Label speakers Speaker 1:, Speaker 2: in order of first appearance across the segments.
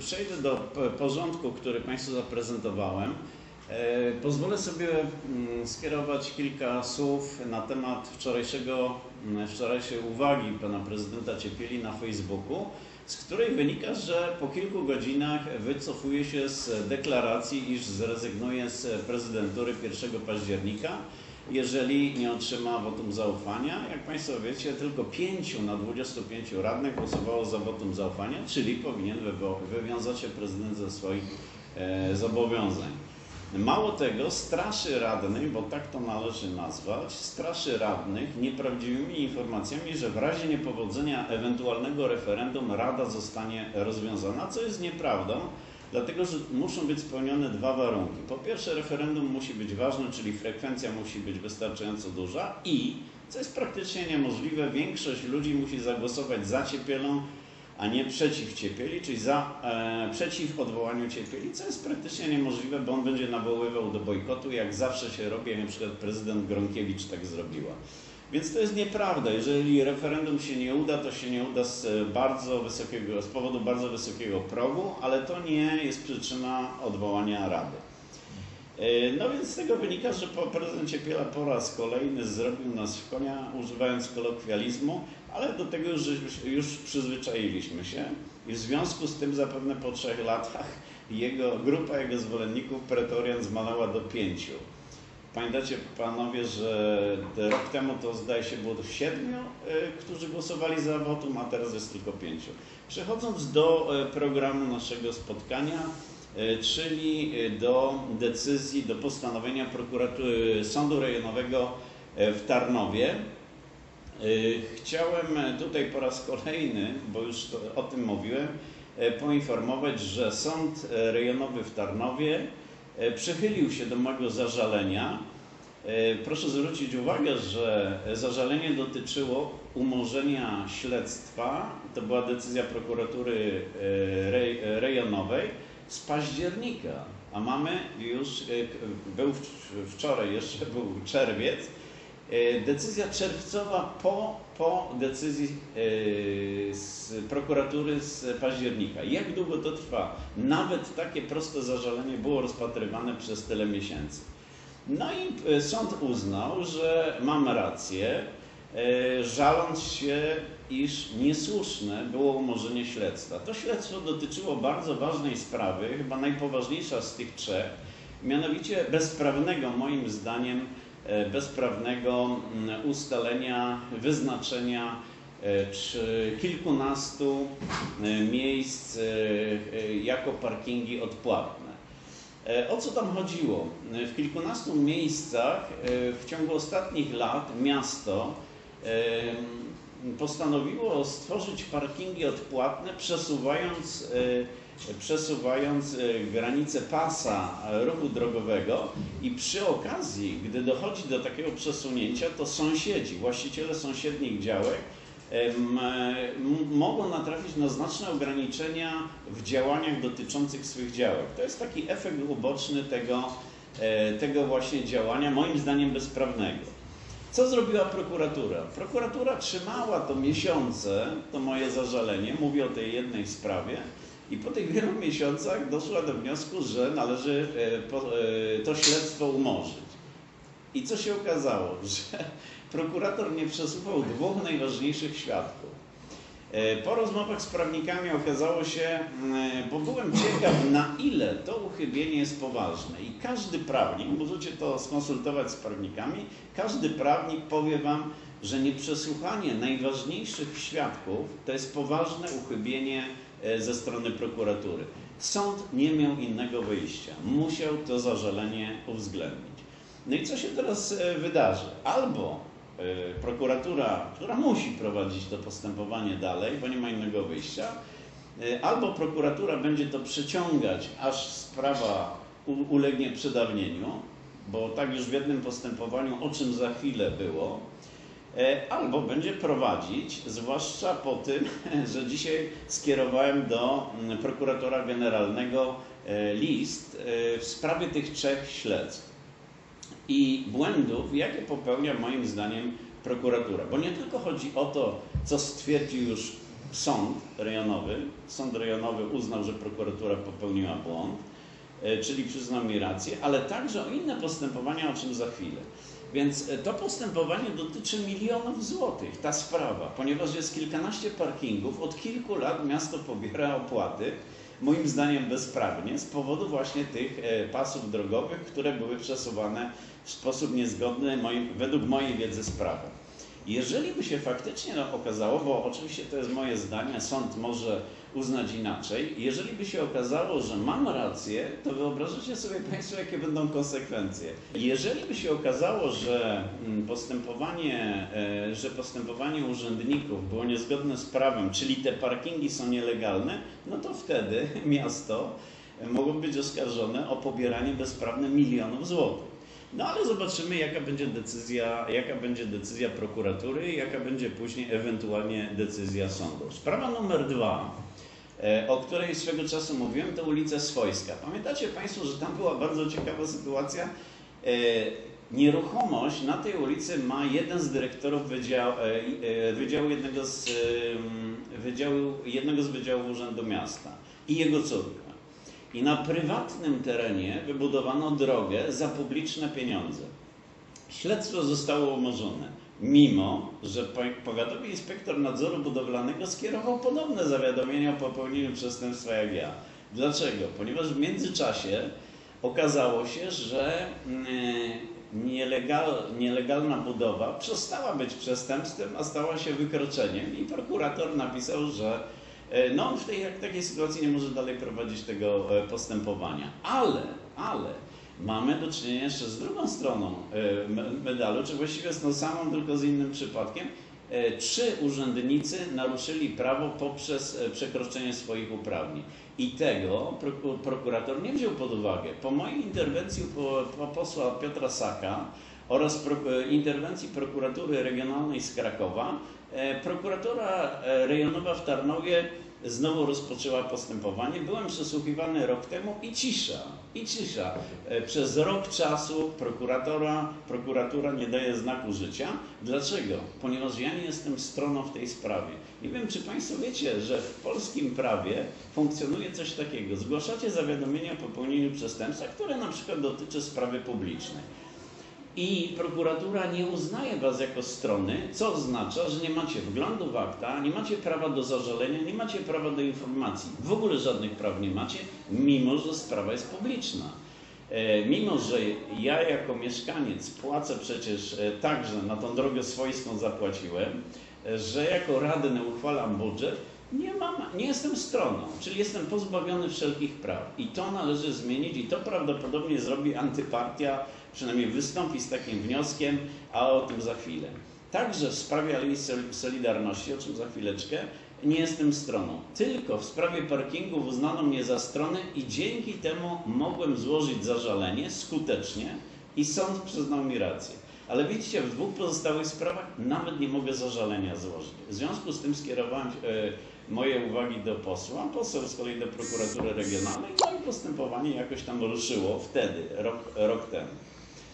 Speaker 1: Przejdę do porządku, który Państwu zaprezentowałem, e, pozwolę sobie mm, skierować kilka słów na temat wczorajszego, mm, wczorajszej uwagi pana prezydenta Ciepieli na Facebooku, z której wynika, że po kilku godzinach wycofuje się z deklaracji, iż zrezygnuje z prezydentury 1 października jeżeli nie otrzyma wotum zaufania. Jak Państwo wiecie, tylko 5 na 25 radnych głosowało za wotum zaufania, czyli powinien wywiązać się prezydent ze swoich e, zobowiązań. Mało tego, straszy radnych, bo tak to należy nazwać, straszy radnych nieprawdziwymi informacjami, że w razie niepowodzenia ewentualnego referendum Rada zostanie rozwiązana, co jest nieprawdą. Dlatego, że muszą być spełnione dwa warunki. Po pierwsze, referendum musi być ważne, czyli frekwencja musi być wystarczająco duża i, co jest praktycznie niemożliwe, większość ludzi musi zagłosować za ciepielą, a nie przeciw ciepieli, czyli za, e, przeciw odwołaniu ciepieli, co jest praktycznie niemożliwe, bo on będzie nawoływał do bojkotu, jak zawsze się robi, jak na przykład prezydent Gronkiewicz tak zrobiła. Więc to jest nieprawda. Jeżeli referendum się nie uda, to się nie uda z bardzo wysokiego, z powodu bardzo wysokiego progu, ale to nie jest przyczyna odwołania Rady. E, no więc z tego wynika, że prezydent Ciepiela po raz kolejny zrobił nas w konia, używając kolokwializmu, ale do tego już, już przyzwyczailiśmy się i w związku z tym zapewne po trzech latach jego grupa jego zwolenników pretorian zmalała do pięciu. Pamiętacie panowie, że rok temu to zdaje się było siedmiu, e, którzy głosowali za wotum, a teraz jest tylko pięciu. Przechodząc do e, programu naszego spotkania, e, czyli do decyzji, do postanowienia prokuratury Sądu Rejonowego w Tarnowie. Chciałem tutaj po raz kolejny, bo już o tym mówiłem, poinformować, że Sąd Rejonowy w Tarnowie przychylił się do mojego zażalenia. E, proszę zwrócić uwagę, że zażalenie dotyczyło umorzenia śledztwa. To była decyzja prokuratury e, rejonowej z października, a mamy już, był wczoraj jeszcze był czerwiec, decyzja czerwcowa po, po decyzji z prokuratury z października. Jak długo to trwa? Nawet takie proste zażalenie było rozpatrywane przez tyle miesięcy. No i e, sąd uznał, że mam rację, e, żaląc się, iż niesłuszne było umorzenie śledztwa. To śledztwo dotyczyło bardzo ważnej sprawy, chyba najpoważniejsza z tych trzech, mianowicie bezprawnego, moim zdaniem, e, bezprawnego mm, ustalenia, wyznaczenia czy kilkunastu e, miejsc e, jako parkingi odpłatne. E, o co tam chodziło? W kilkunastu miejscach w ciągu ostatnich lat miasto postanowiło stworzyć parkingi odpłatne, przesuwając, przesuwając granice pasa ruchu drogowego i przy okazji, gdy dochodzi do takiego przesunięcia, to sąsiedzi, właściciele sąsiednich działek mogą natrafić na znaczne ograniczenia w działaniach dotyczących swych działek. To jest taki efekt uboczny tego, e, tego właśnie działania, moim zdaniem bezprawnego. Co zrobiła prokuratura? Prokuratura trzymała to miesiące, to moje zażalenie, mówię o tej jednej sprawie, i po tych wielu miesiącach doszła do wniosku, że należy e, e, to śledztwo umorzyć. I co się okazało? Że prokurator nie przesłuchał dwóch najważniejszych świadków. E, po rozmowach z prawnikami okazało się, bo byłem ciekaw, na ile to uchybienie jest poważne. I każdy prawnik, możecie to skonsultować z prawnikami, każdy prawnik powie Wam, że nieprzesłuchanie najważniejszych świadków to jest poważne uchybienie ze strony prokuratury. Sąd nie miał innego wyjścia. Musiał to zażalenie uwzględnić. No i co się teraz wydarzy? Albo Y, prokuratura, która musi prowadzić to postępowanie dalej, bo nie ma innego wyjścia, albo prokuratura będzie to przeciągać, aż sprawa ulegnie przedawnieniu, bo tak już w jednym postępowaniu, o czym za chwilę było, albo będzie prowadzić, zwłaszcza po tym, że dzisiaj skierowałem do mm, prokuratora generalnego list w sprawie tych trzech śledztw i błędów, jakie popełnia moim zdaniem prokuratura. Bo nie tylko chodzi o to, co stwierdził już sąd rejonowy. Sąd rejonowy uznał, że prokuratura popełniła błąd, e, czyli przyznał mi rację, ale także o inne postępowania, o czym za chwilę. Więc e, to postępowanie dotyczy milionów złotych, ta sprawa, ponieważ jest kilkanaście parkingów, od kilku lat miasto pobiera opłaty, moim zdaniem bezprawnie, z powodu właśnie tych e, pasów drogowych, które były przesuwane w sposób niezgodny moim, według mojej wiedzy z prawem. Jeżeli by się faktycznie okazało, bo oczywiście to jest moje zdanie, sąd może uznać inaczej, jeżeli by się okazało, że mam rację, to wyobrażacie sobie Państwo, jakie będą konsekwencje. Jeżeli by się okazało, że mm, postępowanie, e, że postępowanie urzędników było niezgodne z prawem, czyli te parkingi są nielegalne, no to wtedy miasto mogło być oskarżone o pobieranie bezprawne milionów złotych. No ale zobaczymy, jaka będzie decyzja, jaka będzie decyzja prokuratury, jaka będzie później ewentualnie decyzja sądu. Sprawa numer dwa, e, o której swego czasu mówiłem, to ulica Swojska. Pamiętacie Państwo, że tam była bardzo ciekawa sytuacja? E, nieruchomość na tej ulicy ma jeden z dyrektorów wydziału, e, wydziału, jednego, z, wydziału, jednego z wydziałów Urzędu Miasta i jego córka. I na prywatnym terenie wybudowano drogę za publiczne pieniądze. Śledztwo zostało umorzone, mimo że powiatowy inspektor nadzoru budowlanego skierował podobne zawiadomienia o popełnieniu przestępstwa jak ja. Dlaczego? Ponieważ w międzyczasie okazało się, że mm, nielegal, nielegalna budowa przestała być przestępstwem, a stała się wykroczeniem i prokurator napisał, że no on w tej takiej sytuacji nie może dalej prowadzić tego e, postępowania. Ale, ale mamy do czynienia jeszcze z drugą stroną e, medalu, czy właściwie z tą samą, tylko z innym przypadkiem. Trzy urzędnicy naruszyli prawo poprzez przekroczenie swoich uprawnień. I tego prokurator nie wziął pod uwagę. Po mojej interwencji po, po posła Piotra Saka oraz interwencji prokuratury regionalnej z Krakowa E, prokuratura e, rejonowa w Tarnowie znowu rozpoczęła postępowanie. Byłem przesłuchiwany rok temu i cisza, i cisza. E, przez rok czasu prokuratora, prokuratura nie daje znaku życia. Dlaczego? Ponieważ ja nie jestem stroną w tej sprawie. Nie wiem, czy Państwo wiecie, że w polskim prawie funkcjonuje coś takiego. Zgłaszacie zawiadomienie o popełnieniu przestępstwa, które na przykład dotyczy sprawy publicznej i prokuratura nie uznaje Was jako strony, co oznacza, że nie macie wglądu w akta, nie macie prawa do zażalenia, nie macie prawa do informacji. W ogóle żadnych praw nie macie, mimo że sprawa jest publiczna. E, mimo, że ja jako mieszkaniec płacę przecież e, także na tą drogę swojską zapłaciłem, e, że jako radny uchwalam budżet, nie, mam, nie jestem stroną, czyli jestem pozbawiony wszelkich praw. I to należy zmienić i to prawdopodobnie zrobi antypartia, przynajmniej wystąpi z takim wnioskiem, a o tym za chwilę. Także w sprawie Alei Solidarności, o czym za chwileczkę, nie jestem stroną. Tylko w sprawie parkingów uznano mnie za stronę i dzięki temu mogłem złożyć zażalenie skutecznie i sąd przyznał mi rację. Ale widzicie, w dwóch pozostałych sprawach nawet nie mogę zażalenia złożyć. W związku z tym skierowałem e, moje uwagi do posła, poseł z kolei do prokuratury regionalnej, no i postępowanie jakoś tam ruszyło wtedy, rok, rok temu.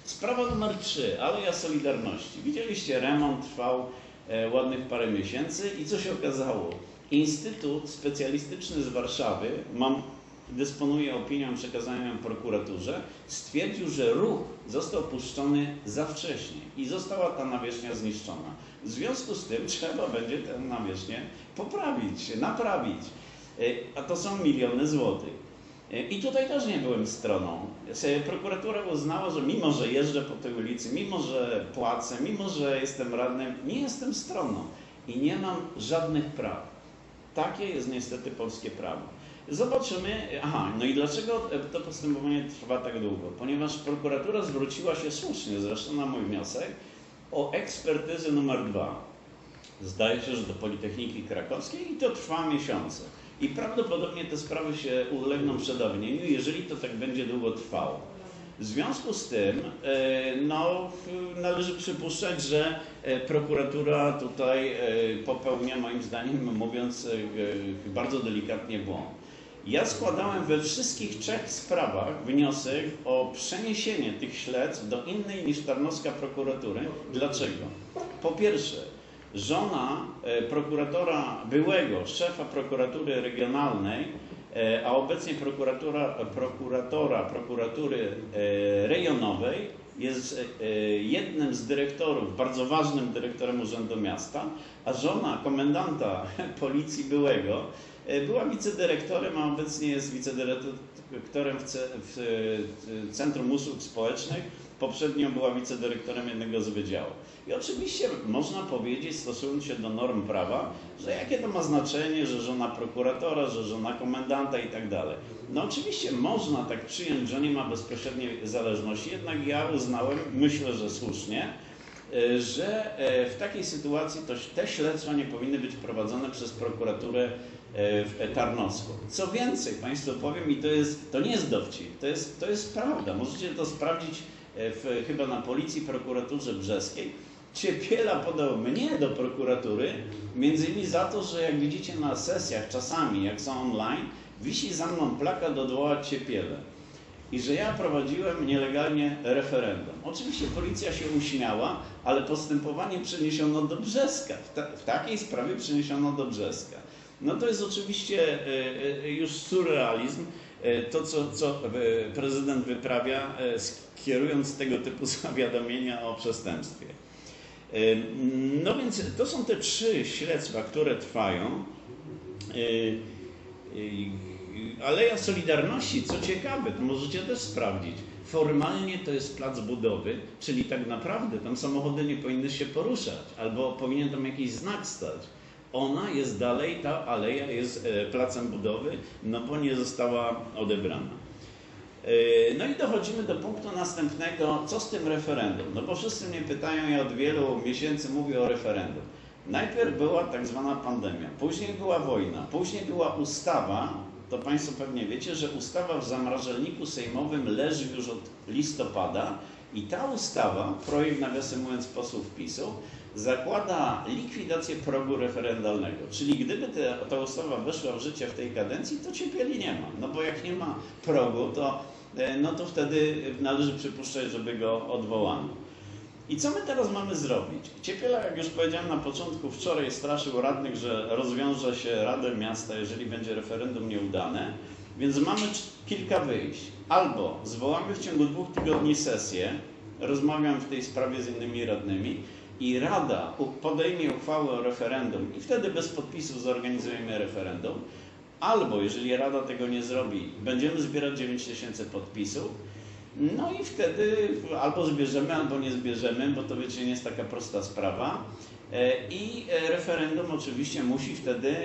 Speaker 1: Sprawa numer 3, Aleja Solidarności. Widzieliście, remont trwał e, ładnych parę miesięcy i co się okazało? Instytut specjalistyczny z Warszawy, mam, dysponuje opinią przekazaną prokuraturze, stwierdził, że ruch został puszczony za wcześnie i została ta nawierzchnia zniszczona. W związku z tym trzeba będzie tę nawierzchnię poprawić, naprawić. E, a to są miliony złotych. E, I tutaj też nie byłem stroną. Prokuratura uznała, że mimo, że jeżdżę po tej ulicy, mimo, że płacę, mimo, że jestem radnym, nie jestem stroną i nie mam żadnych praw. Takie jest niestety polskie prawo. Zobaczymy. Aha, no i dlaczego to postępowanie trwa tak długo? Ponieważ prokuratura zwróciła się słusznie, zresztą na mój wniosek, o ekspertyzę numer dwa. Zdaje się, że do Politechniki Krakowskiej i to trwa miesiące. I prawdopodobnie te sprawy się ulegną przedawnieniu, jeżeli to tak będzie długo trwało. W związku z tym e, no, należy przypuszczać, że e, prokuratura tutaj e, popełnia, moim zdaniem, mówiąc bardzo delikatnie, błąd. Ja składałem we wszystkich trzech sprawach wniosek o przeniesienie tych śledztw do innej niż tarnowska prokuratury. Dlaczego? Po pierwsze, żona e, prokuratora, byłego szefa prokuratury regionalnej, e, a obecnie prokuratora, prokuratora prokuratury e, rejonowej, jest jednym z dyrektorów, bardzo ważnym dyrektorem Urzędu Miasta, a żona komendanta policji byłego była wicedyrektorem, a obecnie jest wicedyrektorem w, w Centrum Usług Społecznych. Poprzednio była wicedyrektorem jednego z wydziałów. I oczywiście można powiedzieć, stosując się do norm prawa, że jakie to ma znaczenie, że żona prokuratora, że żona komendanta i tak dalej. No oczywiście można tak przyjąć, że nie ma bezpośredniej zależności, jednak ja uznałem, myślę, że słusznie, e, że e, w takiej sytuacji to te śledztwa nie powinny być prowadzone przez prokuraturę e, Tarnowską. Co więcej, Państwu powiem, i to, jest, to nie jest dowcip, to jest, to jest prawda. Możecie to sprawdzić w, chyba na Policji Prokuraturze Brzeskiej. Ciepiela podał mnie do prokuratury, między innymi za to, że jak widzicie na sesjach czasami, jak są online, wisi za mną plakat odwołać Ciepielę. I że ja prowadziłem nielegalnie referendum. Oczywiście policja się uśmiała, ale postępowanie przeniesiono do Brzeska. W, ta, w takiej sprawie przeniesiono do Brzeska. No to jest oczywiście e, e, już surrealizm. E, to, co, co prezydent wyprawia, kierując tego typu zawiadomienia o przestępstwie. No więc to są te trzy śledztwa, które trwają. Aleja Solidarności, co ciekawe, to możecie też sprawdzić. Formalnie to jest plac budowy, czyli tak naprawdę tam samochody nie powinny się poruszać, albo powinien tam jakiś znak stać. Ona jest dalej, ta aleja jest e, placem budowy, no bo nie została odebrana. E, no i dochodzimy do punktu następnego, co z tym referendum? No bo wszyscy mnie pytają, ja od wielu miesięcy mówię o referendum. Najpierw była tak zwana pandemia, później była wojna, później była ustawa, to Państwo pewnie wiecie, że ustawa w zamrażalniku sejmowym leży już od listopada i ta ustawa, projekt nawiasem mówiąc posłów PiSu, zakłada likwidację progu referendalnego. Czyli gdyby te, ta ustawa weszła w życie w tej kadencji, to ciepieli nie ma. No bo jak nie ma progu, to, e, no to wtedy należy przypuszczać, żeby go odwołano. I co my teraz mamy zrobić? Ciepiela, jak już powiedziałem na początku, wczoraj straszył radnych, że rozwiąże się Radę Miasta, jeżeli będzie referendum nieudane. Więc mamy kilka wyjść. Albo zwołamy w ciągu dwóch tygodni sesję, rozmawiam w tej sprawie z innymi radnymi i Rada podejmie uchwałę o referendum i wtedy bez podpisu zorganizujemy referendum. Albo jeżeli Rada tego nie zrobi, będziemy zbierać 9 tysięcy podpisów no i wtedy albo zbierzemy, albo nie zbierzemy, bo to wiecie, nie jest taka prosta sprawa. E, I e, referendum oczywiście musi wtedy e,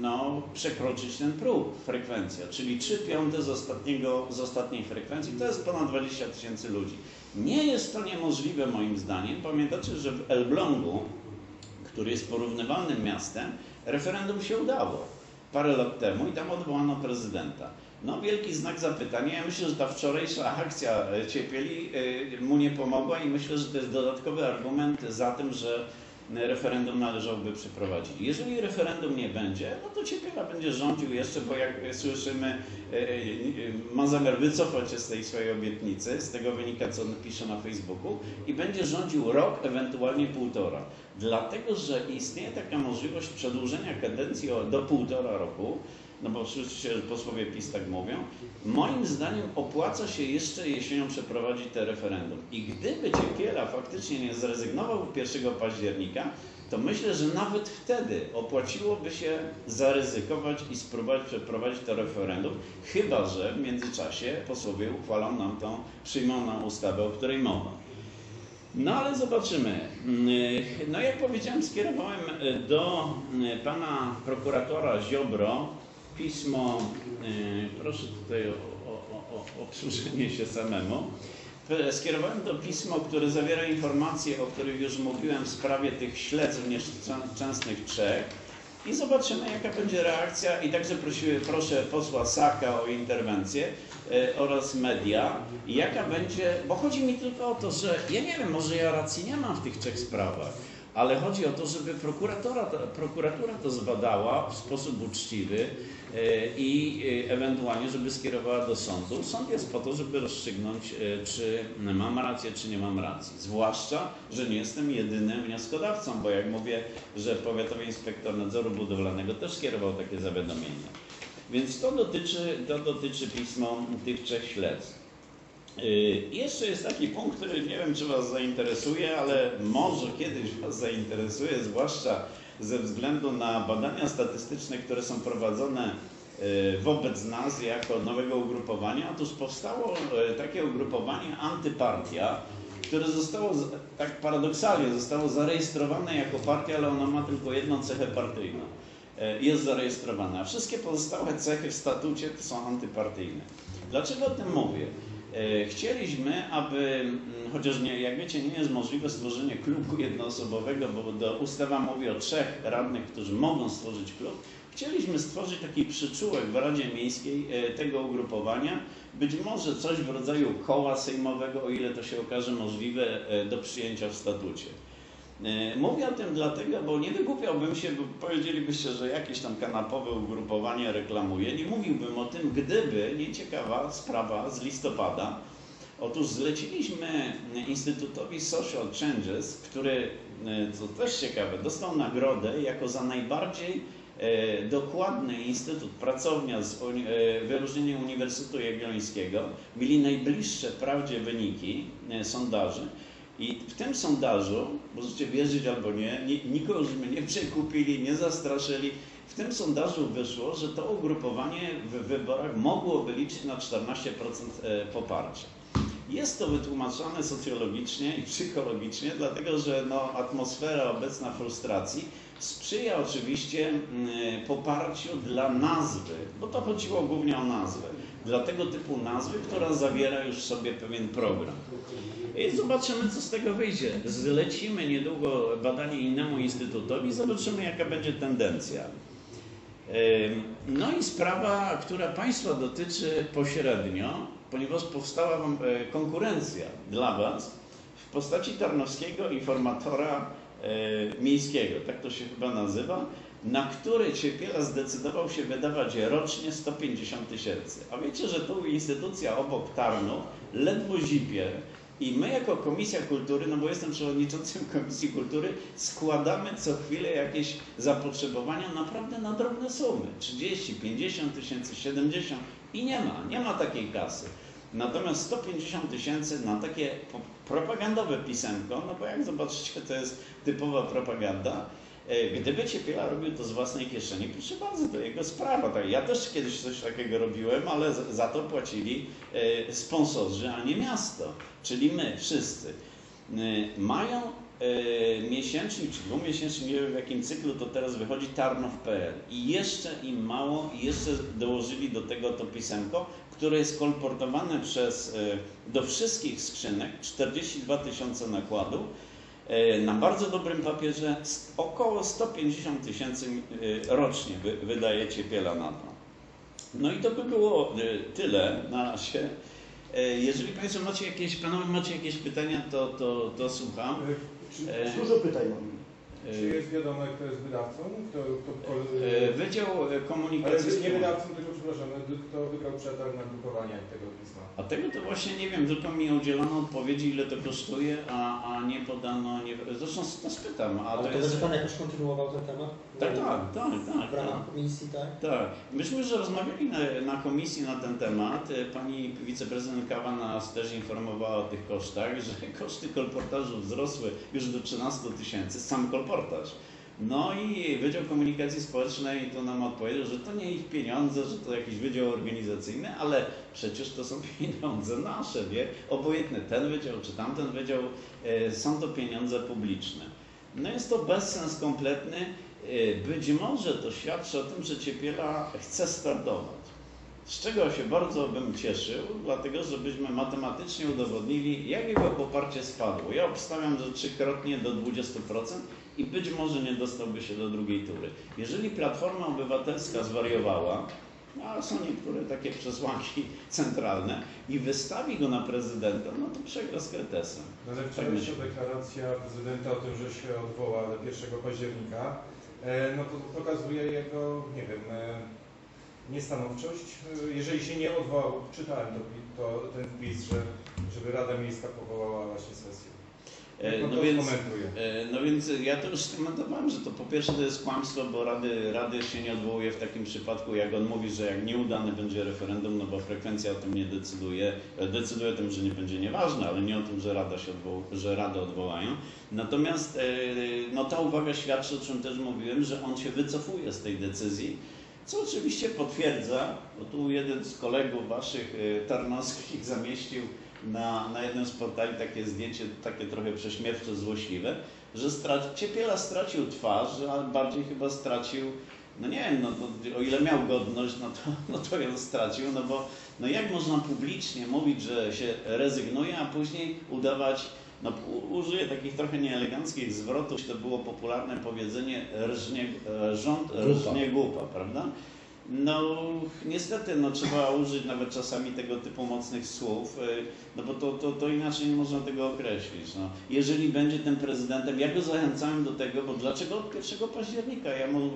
Speaker 1: no, przekroczyć ten próg, frekwencja, czyli 3 piąte z, ostatniego, z ostatniej frekwencji, to jest ponad 20 tysięcy ludzi. Nie jest to niemożliwe moim zdaniem. Pamiętacie, że w Elblągu, który jest porównywalnym miastem, referendum się udało parę lat temu i tam odwołano prezydenta. No wielki znak zapytania. Ja myślę, że ta wczorajsza akcja e, Ciepieli e, mu nie pomogła i myślę, że to jest dodatkowy argument za tym, że referendum należałoby przeprowadzić. Jeżeli referendum nie będzie, no to Ciepiela będzie rządził jeszcze, bo jak słyszymy, e, ma zamiar wycofać się z tej swojej obietnicy, z tego wynika, co on pisze na Facebooku i będzie rządził rok, ewentualnie półtora. Dlatego, że istnieje taka możliwość przedłużenia kadencji do półtora roku, no bo oczywiście posłowie PiS tak mówią, moim zdaniem opłaca się jeszcze jesienią przeprowadzić te referendum. I gdyby Ciepiela faktycznie nie zrezygnował 1 października, to myślę, że nawet wtedy opłaciłoby się zaryzykować i spróbować przeprowadzić to referendum, chyba że w międzyczasie posłowie uchwalą nam tą, przyjmą nam ustawę, o której mowa. No ale zobaczymy. No jak powiedziałem, skierowałem do pana prokuratora Ziobro pismo, y, proszę tutaj o, o, o obsłużenie się samemu. Skierowałem to pismo, które zawiera informacje, o których już mówiłem w sprawie tych śledztw nieszczęsnych trzech i zobaczymy, jaka będzie reakcja. I także prosiły, proszę posła Saka o interwencję y, oraz media. Jaka będzie, bo chodzi mi tylko o to, że ja nie wiem, może ja racji nie mam w tych trzech sprawach ale chodzi o to, żeby prokuratura to, prokuratura to zbadała w sposób uczciwy e, i e, ewentualnie, żeby skierowała do sądu. Sąd jest po to, żeby rozstrzygnąć, e, czy mam rację, czy nie mam racji. Zwłaszcza, że nie jestem jedynym wnioskodawcą, bo jak mówię, że Powiatowy Inspektor Nadzoru Budowlanego też skierował takie zawiadomienie. Więc to dotyczy, to dotyczy pismo tych trzech śledztw. Y, jeszcze jest taki punkt, który nie wiem, czy Was zainteresuje, ale może kiedyś Was zainteresuje, zwłaszcza ze względu na badania statystyczne, które są prowadzone y, wobec nas jako nowego ugrupowania. Otóż powstało y, takie ugrupowanie Antypartia, które zostało, tak paradoksalnie, zostało zarejestrowane jako partia, ale ono ma tylko jedną cechę partyjną. Jest zarejestrowana. Wszystkie pozostałe cechy w statucie to są antypartyjne. Dlaczego o tym mówię? E, chcieliśmy, aby, mm, chociaż nie, jak wiecie, nie jest możliwe stworzenie klubu jednoosobowego, bo do ustawa mówi o trzech radnych, którzy mogą stworzyć klub, chcieliśmy stworzyć taki przyczółek w Radzie Miejskiej e, tego ugrupowania, być może coś w rodzaju koła sejmowego, o ile to się okaże możliwe e, do przyjęcia w statucie. Mówię o tym dlatego, bo nie wygłupiałbym się, bo powiedzielibyście, że jakieś tam kanapowe ugrupowanie reklamuje. Nie mówiłbym o tym, gdyby nie ciekawa sprawa z listopada. Otóż zleciliśmy Instytutowi Social Changes, który, co też ciekawe, dostał nagrodę jako za najbardziej e, dokładny instytut, pracownia z e, wyróżnieniem Uniwersytetu Jagiellońskiego. Mieli najbliższe prawdzie wyniki e, sondaży. I w tym sondażu, możecie wierzyć albo nie, nikogo żeśmy nie przekupili, nie zastraszyli. W tym sondażu wyszło, że to ugrupowanie w wyborach mogłoby liczyć na 14% e, poparcia. Jest to wytłumaczone socjologicznie i psychologicznie, dlatego że no, atmosfera obecna frustracji sprzyja oczywiście poparciu dla nazwy, bo to chodziło głównie o nazwę, dla tego typu nazwy, która zawiera już sobie pewien program. I zobaczymy, co z tego wyjdzie. Zlecimy niedługo badanie innemu instytutowi, zobaczymy, jaka będzie tendencja. No i sprawa, która Państwa dotyczy pośrednio, ponieważ powstała e, konkurencja dla Was w postaci Tarnowskiego informatora e, miejskiego, tak to się chyba nazywa, na który Ciepiela zdecydował się wydawać rocznie 150 tysięcy. A wiecie, że tu instytucja obok Tarnów ledwo zipie, i my jako Komisja Kultury, no bo jestem przewodniczącym Komisji Kultury, składamy co chwilę jakieś zapotrzebowania naprawdę na drobne sumy. 30, 50 tysięcy, 70 i nie ma, nie ma takiej kasy. Natomiast 150 tysięcy na takie propagandowe pisemko, no bo jak zobaczycie, to jest typowa propaganda, gdyby Ciepiela robił to z własnej kieszeni, proszę bardzo, to jego sprawa. Tak, ja też kiedyś coś takiego robiłem, ale za to płacili e, sponsorzy, a nie miasto, czyli my wszyscy. E, mają miesięcznik czy dwumiesięcznik, nie wiem w jakim cyklu to teraz wychodzi, Tarnow.pl i jeszcze im mało jeszcze dołożyli do tego to pisemko, które jest kolportowane przez, do wszystkich skrzynek, 42 tysiące nakładów, E, na bardzo dobrym papierze około 150 tysięcy e, rocznie wydaje Ciepiela na to. No i to by było e, tyle na razie. Jeżeli Państwo macie jakieś, Panowie macie jakieś pytania, to, to, to słucham.
Speaker 2: Dużo pytań mam.
Speaker 3: Czy jest wiadomo, kto jest wydawcą? Kto, kto, kto...
Speaker 1: Wydział Komunikacji...
Speaker 3: Ale nie wydawcą, tylko przepraszam, kto wygrał przetarg na drukowanie tego pisma?
Speaker 1: A tego to właśnie nie wiem, tylko mi udzielono odpowiedzi, ile to kosztuje, a, a nie podano, nie, zresztą to spytam. A
Speaker 2: Ale
Speaker 1: to
Speaker 2: to
Speaker 1: jest...
Speaker 2: Pan jakoś kontynuował ten temat?
Speaker 1: Tak, tak, tak, tak.
Speaker 2: W ramach
Speaker 1: tak.
Speaker 2: komisji, tak?
Speaker 1: Tak. Myśmy że rozmawiali na, na, komisji na ten temat. Pani wiceprezydent Kawa nas też informowała o tych kosztach, że koszty kolportażu wzrosły już do 13 tysięcy, sam kolportaż. No i Wydział Komunikacji Społecznej to nam odpowiedział, że to nie ich pieniądze, że to jakiś wydział organizacyjny, ale przecież to są pieniądze nasze, wie? Obojętne ten wydział czy tamten wydział, e, są to pieniądze publiczne. No jest to bezsens kompletny. E, być może to świadczy o tym, że Ciepiela chce startować. Z czego się bardzo bym cieszył, dlatego żebyśmy matematycznie udowodnili, jak jego poparcie spadło. Ja obstawiam, że trzykrotnie do 20%, i być może nie dostałby się do drugiej tury. Jeżeli Platforma Obywatelska zwariowała, no, ale są niektóre takie przesłanki centralne i wystawi go na prezydenta, no to przegra z kretesem.
Speaker 3: No ale
Speaker 1: Tak
Speaker 3: wczorajsza
Speaker 1: myślę.
Speaker 3: deklaracja prezydenta o tym, że się odwoła do 1 października, e, no to pokazuje jego, nie wiem, e, niestanowczość. E, Jeżeli się nie odwołał, czytałem to, to, ten wpis, że, żeby Rada Miejska powołała właśnie sesję.
Speaker 1: E,
Speaker 3: No
Speaker 1: No
Speaker 3: to
Speaker 1: więc, e, no więc ja to już skomentowałem, że to po pierwsze to jest kłamstwo, bo Rady, Rady się nie odwołuje w takim przypadku, jak on mówi, że jak nieudane będzie referendum, no bo frekwencja o tym nie decyduje, e, decyduje o tym, że nie będzie nieważne, ale nie o tym, że Rada się odwoł, że Radę odwołają. Natomiast e, no ta uwaga świadczy, o czym też mówiłem, że on się wycofuje z tej decyzji, co oczywiście potwierdza, bo tu jeden z kolegów waszych e, tarnowskich zamieścił na, na jednym z portali takie zdjęcie, takie trochę prześmiewcze, złośliwe, że straci, Ciepiela stracił twarz, ale bardziej chyba stracił, no nie wiem, no to, o ile miał godność, no to, no to ją stracił, no bo no jak można publicznie mówić, że się rezygnuje, a później udawać, no użyję takich trochę nieeleganckich zwrotów, to było popularne powiedzenie rżnie, e, rząd rżnie głupa, prawda? No niestety no, trzeba użyć nawet czasami tego typu mocnych słów, y, no bo to, to, to inaczej nie można tego określić. No. Jeżeli będzie tym prezydentem, ja go zachęcałem do tego, bo dlaczego od 1 października? Ja mu y,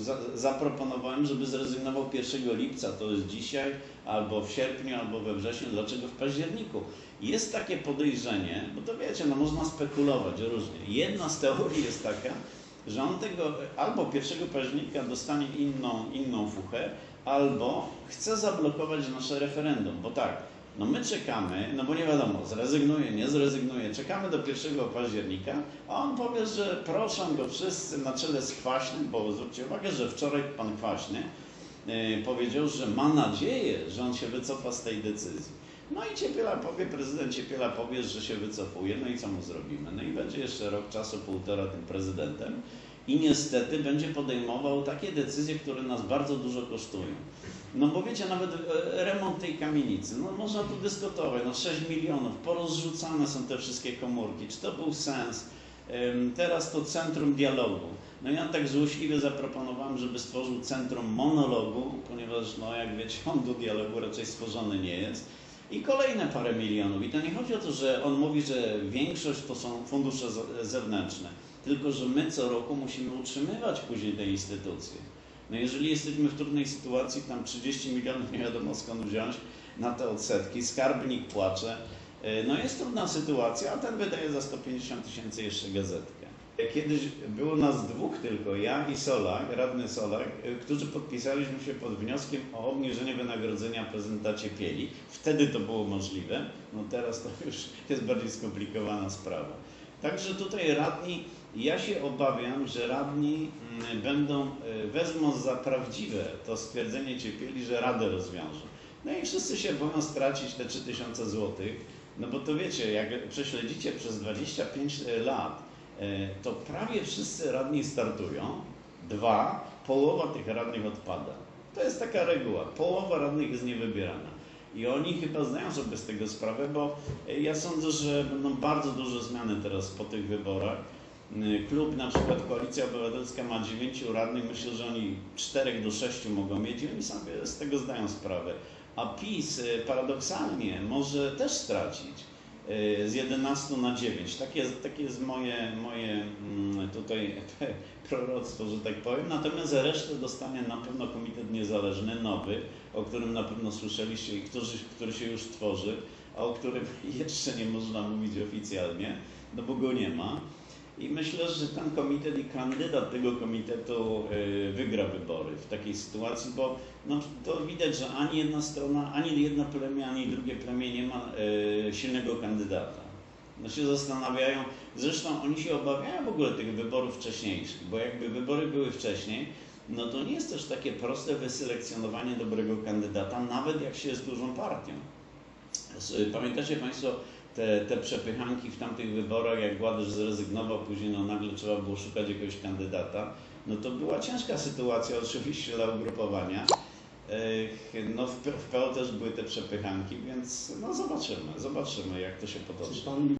Speaker 1: za, zaproponowałem, żeby zrezygnował 1 lipca, to jest dzisiaj, albo w sierpniu, albo we wrześniu, dlaczego w październiku? Jest takie podejrzenie, bo to wiecie, no można spekulować różnie. Jedna z teorii jest taka, że on tego albo 1 października dostanie inną, inną fuchę, albo chce zablokować nasze referendum, bo tak, no my czekamy, no bo nie wiadomo, zrezygnuje, nie zrezygnuje, czekamy do 1 października, a on powie, że proszą go wszyscy na czele z Kwaśnym, bo zwróćcie uwagę, że wczoraj pan Kwaśny yy, powiedział, że ma nadzieję, że on się wycofa z tej decyzji. No i Ciepiela powie, prezydent Ciepiela powie, że się wycofuje, no i co mu zrobimy? No i będzie jeszcze rok czasu, półtora tym prezydentem i niestety będzie podejmował takie decyzje, które nas bardzo dużo kosztują. No bo wiecie, nawet e, remont tej kamienicy, no można tu dyskutować, no 6 milionów, porozrzucane są te wszystkie komórki, czy to był sens? Teraz to centrum dialogu. No ja tak złośliwie zaproponowałem, żeby stworzył centrum monologu, ponieważ no jak wiecie, on do dialogu raczej stworzony nie jest. I kolejne parę milionów. I to nie chodzi o to, że on mówi, że większość to są fundusze zewnętrzne, tylko że my co roku musimy utrzymywać później te instytucje. No jeżeli jesteśmy w trudnej sytuacji, tam 30 milionów nie wiadomo skąd wziąć na te odsetki, skarbnik płacze, e, no jest trudna sytuacja, a ten wydaje za 150 tysięcy jeszcze gazetkę. Kiedyś było nas dwóch tylko, ja i Solak, radny Solak, y, którzy podpisaliśmy się pod wnioskiem o obniżenie wynagrodzenia prezydenta Ciepieli. Wtedy to było możliwe, no teraz to już jest bardziej skomplikowana sprawa. Także tutaj radni, ja się obawiam, że radni mm, będą, y, wezmą za prawdziwe to stwierdzenie Ciepieli, że Radę rozwiążą. No i wszyscy się boją stracić te 3000 złotych, no bo to wiecie, jak prześledzicie przez 25 lat, e, to prawie wszyscy radni startują. Dwa, połowa tych radnych odpada. To jest taka reguła. Połowa radnych jest niewybierana. I oni chyba zdają sobie z tego sprawę, bo e, ja sądzę, że będą bardzo duże zmiany teraz po tych wyborach. Y, Klub, na przykład Koalicja Obywatelska ma dziewięciu radnych, myślę, że oni czterech do sześciu mogą mieć i oni sobie z tego zdają sprawę. A PiS paradoksalnie może też stracić z 11 na 9. Takie, takie jest moje, moje mm, tutaj proroctwo, że tak powiem. Natomiast resztę dostanie na pewno Komitet Niezależny, nowy, o którym na pewno słyszeliście i który, który się już tworzy, a o którym jeszcze nie można mówić oficjalnie, no bo go nie ma. I myślę, że ten komitet i kandydat tego komitetu y, wygra wybory w takiej sytuacji, bo no, to widać, że ani jedna strona, ani jedno plemię, ani drugie plemię nie ma y, silnego kandydata. No się zastanawiają, zresztą oni się obawiają w ogóle tych wyborów wcześniejszych, bo jakby wybory były wcześniej, no to nie jest też takie proste wyselekcjonowanie dobrego kandydata, nawet jak się jest dużą partią. Pamiętacie Państwo te, te przepychanki w tamtych wyborach, jak Gładysz zrezygnował, później no nagle trzeba było szukać jakiegoś kandydata. No to była ciężka sytuacja oczywiście dla ugrupowania. No w, w PO też były te przepychanki, więc no zobaczymy, zobaczymy jak to się potoczy.